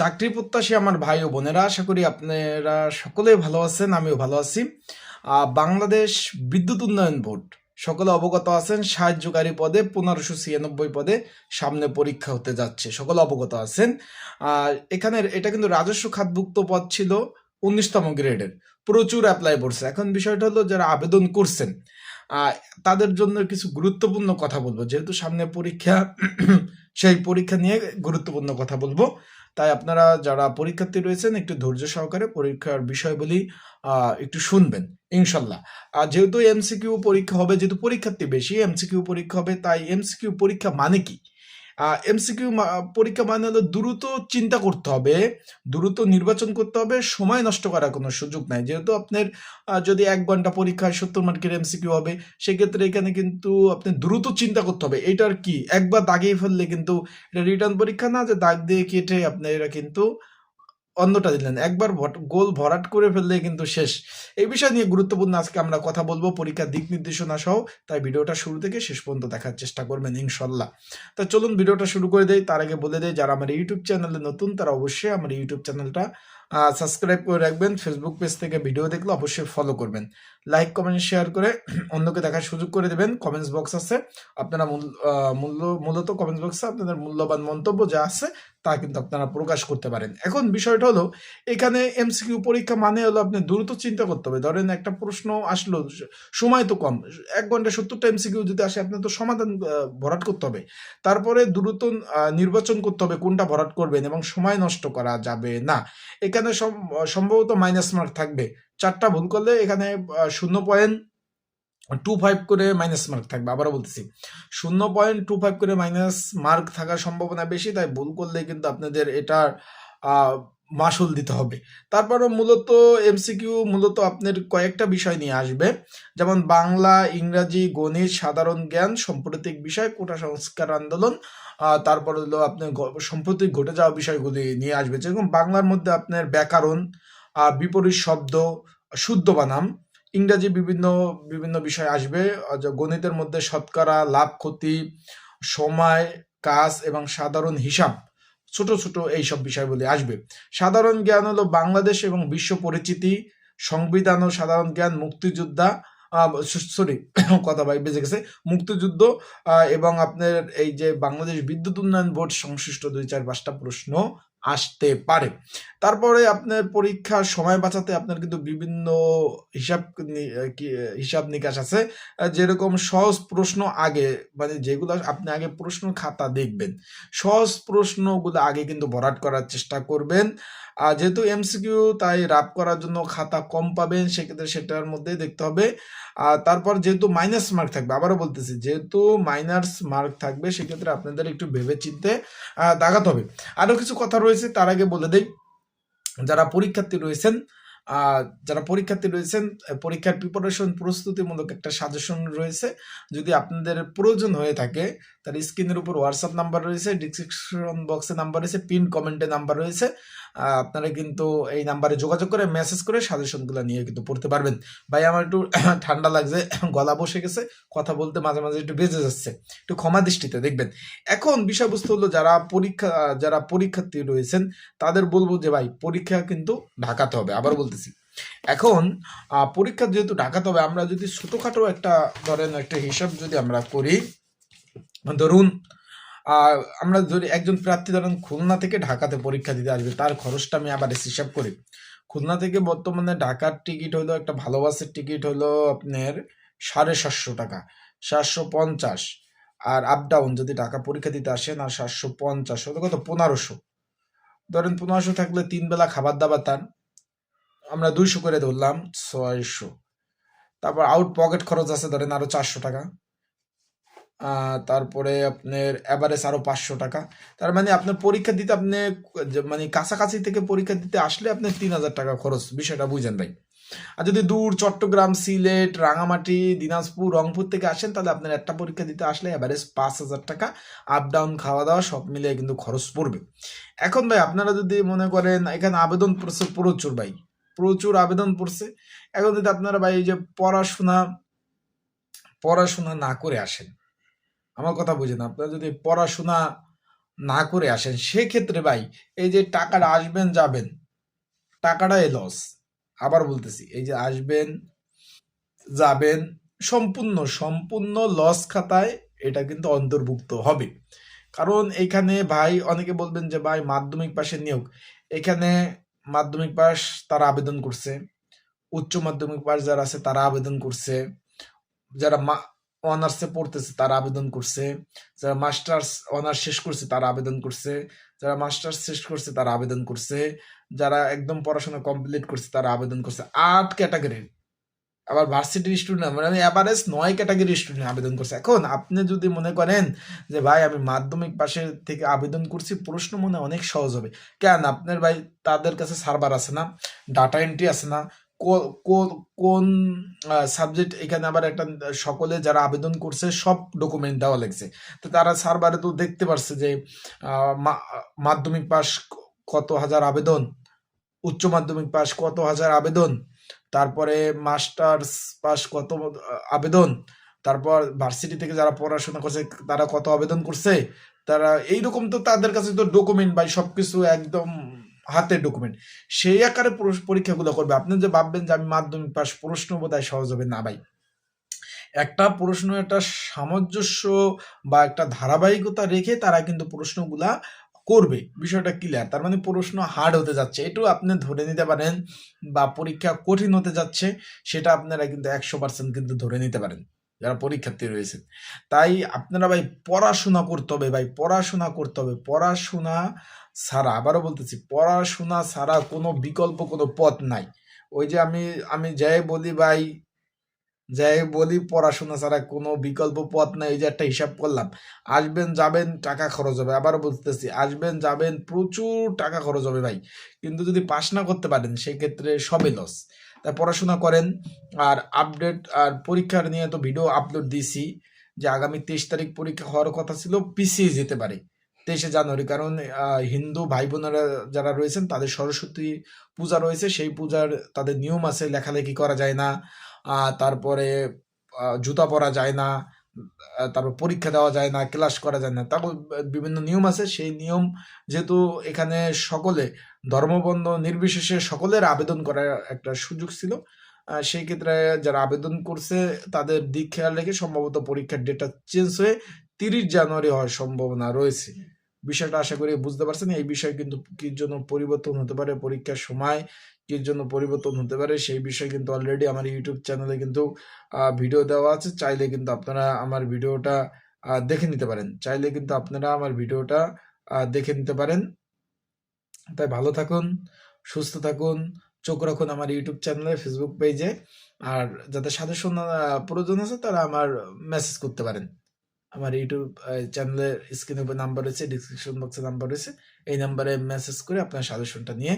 চাকরি প্রত্যাশী আমার ভাই ও বোনেরা, আশা করি আপনারা সকলেই ভালো আছেন, আমিও ভালো আছি। বাংলাদেশ বিদ্যুৎ উন্নয়ন বোর্ড, সকলে অবগত আছেন, সাহায্যকারী পদে পনেরোশো ছিয়ানব্বই পদে সামনে পরীক্ষা হতে যাচ্ছে, সকলে অবগত আছেন। আর এখানে এটা কিন্তু রাজস্ব খাতভুক্ত পদ ছিল উনিশতম গ্রেডের, প্রচুর অ্যাপ্লাই করছে। এখন বিষয়টা হলো যারা আবেদন করছেন তাদের জন্য কিছু গুরুত্বপূর্ণ কথা বলব, যেহেতু সামনে পরীক্ষা, সেই পরীক্ষা নিয়ে গুরুত্বপূর্ণ কথা বলব। তাই আপনারা যারা পরীক্ষার্থী রয়েছেন, একটু ধৈর্য সহকারে পরীক্ষার বিষয়গুলি একটু শুনবেন, ইনশাল্লাহ। আর যেহেতু এমসিকিউ পরীক্ষা হবে, যেহেতু পরীক্ষার্থী বেশি এমসিকিউ পরীক্ষা হবে, তাই এমসিকিউ পরীক্ষা মানে কি? এমসিকিউ পরীক্ষা মানে হলো দ্রুত চিন্তা করতে হবে, দ্রুত নির্বাচন করতে হবে, সময় নষ্ট করার কোনো সুযোগ নাই। যেহেতু আপনার যদি এক ঘণ্টা পরীক্ষায় সত্তর মার্কের এমসিকিউ হবে, সেক্ষেত্রে এখানে কিন্তু আপনি দ্রুত চিন্তা করতে হবে। এটার কি? একবার দাগিয়ে ফেললে কিন্তু এটা রিটার্ন পরীক্ষা না, যে দাগ দিয়ে কেটে আপনার এরা কিন্তু অন্যটা দিলেন। একবার গোল ভরাট করে ফেললে কিন্তু শেষ। এই বিষয় নিয়ে গুরুত্বপূর্ণ আজকে আমরা কথা বলব পরীক্ষার দিক নির্দেশনা সহ। তাই ভিডিওটা শুরু থেকে শেষ পর্যন্ত দেখার চেষ্টা করবেন ইনশাল্লাহ। তা চলুন ভিডিওটা শুরু করে দেয় তার আগে বলে দেয় যারা আমার ইউটিউব চ্যানেলে নতুন, তারা অবশ্যই আমার ইউটিউব চ্যানেলটা সাবস্ক্রাইব করে রাখবেন। ফেসবুক পেজ থেকে ভিডিও দেখলে অবশ্যই ফলো করবেন। লাইক কমেন্ট শেয়ার করে অন্যকে দেখার সুযোগ করে দেবেন। কমেন্টস বক্স আছে। আপনারা মূল- মূল্য, মূলত কমেন্টস বক্সে আপনাদের মূল্যবান মন্তব্য যা আছে তা কিন্তু আপনারা প্রকাশ করতে পারেন। এখন বিষয়টা হলো, এখানে এমসিকিউ পরীক্ষা মানে হলো আপনি দ্রুত চিন্তা করতে হবে। ধরেন একটা প্রশ্ন আসলো, সময় তো কম। এক ঘণ্টা সত্তরটা এমসিকিউ যদি আসে, আপনার তো সমাধান ভরাট করতে হবে। তারপরে দ্রুত নির্বাচন করতে হবে কোনটা ভরাট করবেন এবং সময় নষ্ট করা যাবে না। এখানে সম- সম্ভবত মাইনাস মার্ক থাকবে? চারটা ভুল করলে এখানে শূন্য পয়েন্ট টু ফাইভ করে মাইনাস মার্ক থাকবে। আবারও বলতেছি, শূন্য পয়েন্ট টু ফাইভ করে মাইনাস মার্ক থাকার সম্ভাবনা বেশি, তাই ভুল করলে কিন্তু আপনাদের এটা মাসুল দিতে হবে। তারপরও মূলত এমসিকিউ মূলত আপনার কয়েকটা বিষয় নিয়ে আসবে। যেমন বাংলা, ইংরাজি, গণিত, সাধারণ জ্ঞান, সাম্প্রতিক বিষয়, কোটা সংস্কার আন্দোলন তারপর হলো আপনার সম্প্রতি ঘটে যাওয়া বিষয়গুলি নিয়ে আসবে। যেরকম বাংলার মধ্যে আপনার ব্যাকরণ বিপরীত শব্দ, শুদ্ধ বানাম, ইংরাজি বিভিন্ন বিভিন্ন বিষয় আসবে। গণিতের মধ্যে শতকরা, লাভ ক্ষতি, সময়, কাজ এবং সাধারণ হিসাব। ছোট ছোট এইসব বিষয়গুলি আসবে। সাধারণ জ্ঞান হলো বাংলাদেশ এবং বিশ্ব পরিচিতি, সংবিধান ও সাধারণ জ্ঞান, মুক্তিযোদ্ধা সরি কথা ভাই বেজে গেছে। মুক্তিযুদ্ধ এবং আপনার এই যে বাংলাদেশ বিদ্যুৎ উন্নয়ন বোর্ড সংশ্লিষ্ট দুই চার পাঁচটা প্রশ্ন আসতে পারে। তারপরে আপনার পরীক্ষার সময় বাঁচাতে আপনার কিন্তু বিভিন্ন হিসাব হিসাব নিকাশ আছে। যেরকম সহজ প্রশ্ন আগে মানে যেগুলো আপনি আগে প্রশ্ন খাতা দেখবেন, সহজ প্রশ্নগুলো আগে কিন্তু ভরাট করার চেষ্টা করবেন। আর যেহেতু এমসিকিউ, তাই রাপ করার জন্য খাতা কম পাবেন, সেক্ষেত্রে সেটার মধ্যে দেখতে হবে। আর তারপর যেহেতু মাইনাস মার্ক থাকবে, আবারও বলতেছি, যেহেতু মাইনাস মার্ক থাকবে, সেক্ষেত্রে আপনাদের একটু ভেবে চিনতে দাগাতে হবে। আরও কিছু কথা রয়েছে তার আগে বলে দেই যারা পরীক্ষার্থী রয়েছেন যারা পরীক্ষার্থী রয়েছেন পরীক্ষার প্রিপারেশন প্রস্তুতিমূলক একটা সাজেশন রয়েছে। যদি আপনাদের প্রয়োজন হয়ে থাকে, তার স্ক্রিনের উপর হোয়াটসঅ্যাপ নাম্বার রয়েছে ডিসক্রিপশন বক্সে নাম্বার রয়েছে পিন কমেন্টে নাম্বার রয়েছে। আপনারা কিন্তু এই নাম্বারে যোগাযোগ করে মেসেজ করে সাজেশনগুলো নিয়ে কিন্তু পড়তে পারবেন। ভাই, আমার একটু ঠান্ডা লাগছে, গলা বসে গেছে, কথা বলতে মাঝে মাঝে একটু বেজে যাচ্ছে। একটু ক্ষমা দৃষ্টিতে দেখবেন। এখন বিষয়বস্তু হলো, যারা পরীক্ষা, যারা পরীক্ষার্থী রয়েছেন, তাদের বলব যে, ভাই, পরীক্ষা কিন্তু ঢাকাতে হবে। আবার বলতেছি। এখন পরীক্ষা যেহেতু ঢাকাতে তবে আমরা যদি ছোটোখাটো একটা ধরেন একটা হিসাব যদি আমরা করি, ধরুন আমরা যদি একজন প্রার্থী ধরেন খুলনা থেকে ঢাকাতে পরীক্ষা দিতে আসবে, তার খরচটা আমি আবার হিসাব করি। খুলনা থেকে বর্তমানে ঢাকার টিকিট হলো একটা ভালো বাসের টিকিট হলো আপনার সাড়ে সাতশো টাকা, সাতশো পঞ্চাশ। আর আপ ডাউন যদি ঢাকা পরীক্ষা দিতে আসেন, আর সাতশো পঞ্চাশ হলো কত? পনেরোশো। ধরেন পনেরোশো থাকলে তিন বেলা খাবার দাবার তার। আমরা দুইশো করে ধরলাম, ছয়শো। তারপর আউট পকেট খরচ আছে ধরেন আরও চারশো টাকা। তারপরে আপনার অ্যাভারেজ আরও পাঁচশো টাকা। তার মানে আপনার পরীক্ষা দিতে আপনি মানে কাছাকাছি থেকে পরীক্ষা দিতে আসলে আপনার তিন হাজার টাকা খরচ, বিষয়টা বুঝেন ভাই। আর যদি দূর চট্টগ্রাম, সিলেট, রাঙামাটি, দিনাজপুর, রংপুর থেকে আসেন, তাহলে আপনার একটা পরীক্ষা দিতে আসলে অ্যাভারেজ পাঁচ হাজার টাকা আপ ডাউন খাওয়া দাওয়া সব মিলিয়ে কিন্তু খরচ পড়বে। এখন ভাই আপনারা যদি মনে করেন, এখানে আবেদন পড়ছে প্রচুর ভাই। প্রচুর আবেদন পড়ছে। এখন যদি আপনারা ভাই এই যে পড়াশোনা পড়াশোনা না করে আসেন, আমার কথা বুঝেন আপনারা যদি পড়াশোনা না করে আসেন, সেক্ষেত্রে ভাই এই যে টাকাটা আসবেন, যাবেন, টাকাটাই লস আবার বলতেছি, এই যে আসবেন, যাবেন, সম্পূর্ণ সম্পূর্ণ লস খাতায় এটা কিন্তু অন্তর্ভুক্ত হবে। কারণ এখানে ভাই অনেকে বলবেন যে ভাই মাধ্যমিক পাশে নিয়োগ, এখানে মাধ্যমিক পাস তারা আবেদন করছে। উচ্চ মাধ্যমিক পাস যারা আছে তারা আবেদন করছে। যারা অনার্সে পড়তেছে তারা আবেদন করছে। যারা মাস্টার্স, অনার্স শেষ করছে তারা আবেদন করছে। যারা মাস্টার্স শেষ করছে তারা আবেদন করছে। যারা একদম পড়াশোনা কমপ্লিট করছে তারা আবেদন করছে। আট ক্যাটাগরির আবার ভার্সিটির স্টুডেন্ট মানে আমি অ্যাভারেজ নয় ক্যাটাগরির স্টুডেন্ট আবেদন করছে। এখন আপনি যদি মনে করেন যে, ভাই, আমি মাধ্যমিক পাশে থেকে আবেদন করছি প্রশ্ন মনে অনেক সহজ হবে। কেন? আপনার ভাই, তাদের কাছে সার্ভার আছে না ডাটা এন্ট্রি আছে না কোন সাবজেক্ট এখানে আবার একটা, সকলে যারা আবেদন করছে, সব ডকুমেন্ট দেওয়া লাগছে। তো তারা সার্ভারে তো দেখতে পারছে যে মাধ্যমিক পাস কত হাজার আবেদন, উচ্চ মাধ্যমিক পাস কত হাজার আবেদন তারপরে মাস্টার্স পাস কত আবেদন, তারপর ভার্সিটি থেকে যারা পড়াশোনা করছে, তারা কত আবেদন করছে, তারা এইরকম তো তাদের কাছে তো ডকুমেন্ট বাই সবকিছু একদম হাতের ডকুমেন্ট সেই আকারে পরীক্ষাগুলো করবে। আপনি যে ভাববেন যে আমি মাধ্যমিক পাস প্রশ্ন বোধহয় সহজ হবে। না ভাই। একটা প্রশ্ন, একটা সামঞ্জস্য বা একটা ধারাবাহিকতা রেখে তারা কিন্তু প্রশ্নগুলা করবে, বিষয়টা ক্লিয়ার তার মানে প্রশ্ন হার্ড হতে যাচ্ছে। এটু আপনি ধরে নিতে পারেন বা পরীক্ষা কঠিন হতে যাচ্ছে, সেটা আপনারা কিন্তু একশো পার্সেন্ট কিন্তু ধরে নিতে পারেন, যারা পরীক্ষার্থী রয়েছেন। তাই আপনারা ভাই পড়াশোনা করতে হবে, ভাই পড়াশোনা করতে হবে। পড়াশোনা ছাড়া, আবারও বলতেছি, পড়াশোনা ছাড়া কোনো বিকল্প কোনো পথ নাই। ওই যে আমি আমি যাই বলি ভাই যাই বলি, পড়াশোনা ছাড়া কোনো বিকল্প পথ নাই, এই যে একটা হিসাব করলাম। আসবেন, যাবেন, টাকা খরচ হবে। আবার বলতেছি, আসবেন, যাবেন, প্রচুর টাকা খরচ হবে ভাই। কিন্তু যদি পাস না করতে পারেন, সেক্ষেত্রে সবই লস তাই পড়াশোনা করেন, আর আপডেট আর পরীক্ষার নিয়ে তো ভিডিও আপলোড দিয়েছি যে আগামী তেইশ তারিখ পরীক্ষা হওয়ার কথা ছিল, পিছিয়ে যেতে পারে। তেইশে জানুয়ারি, কারণ হিন্দু ভাই বোনেরা যারা রয়েছেন, তাদের সরস্বতী পূজা রয়েছে, সেই পূজার তাদের নিয়ম আছে, লেখালেখি করা যায় না। তারপরে জুতা পরা যায় না তারপর পরীক্ষা দেওয়া যায় না, ক্লাস করা যায় না। তারপর বিভিন্ন নিয়ম আছে, সেই নিয়ম যেহেতু এখানে সকলে, ধর্মবন্ধ নির্বিশেষে সকলের আবেদন করার একটা সুযোগ ছিল সেই ক্ষেত্রে যারা আবেদন করছে, তাদের দিক খেয়াল রেখে সম্ভবত পরীক্ষার ডেটটা চেঞ্জ হয়ে তিরিশ জানুয়ারি হওয়ার সম্ভাবনা রয়েছে। বিষয়টা আশা করি বুঝতে পারছেন। এই বিষয় কিন্তু কির জন্য পরিবর্তন হতে পারে, পরীক্ষার সময় কির জন্য পরিবর্তন হতে পারে, সেই বিষয়ে কিন্তু অলরেডি আমার ইউটিউব চ্যানেলে কিন্তু ভিডিও দেওয়া আছে। চাইলে কিন্তু আপনারা আমার ভিডিওটা দেখে নিতে পারেন। চাইলে কিন্তু আপনারা আমার ভিডিওটা দেখে নিতে পারেন। তাই ভালো থাকুন, সুস্থ থাকুন, চোখ রাখুন আমার ইউটিউব চ্যানেলে ফেসবুক পেজে আর যাদের সাজেশন প্রয়োজন আছে তারা আমার মেসেজ করতে পারেন। আমার ইউটিউব চ্যানেলের স্ক্রিনের উপর নাম্বার রয়েছে ডিসক্রিপশন বক্সে নাম্বার রয়েছে। এই নাম্বারে মেসেজ করে আপনার সাজেশনটা নিয়ে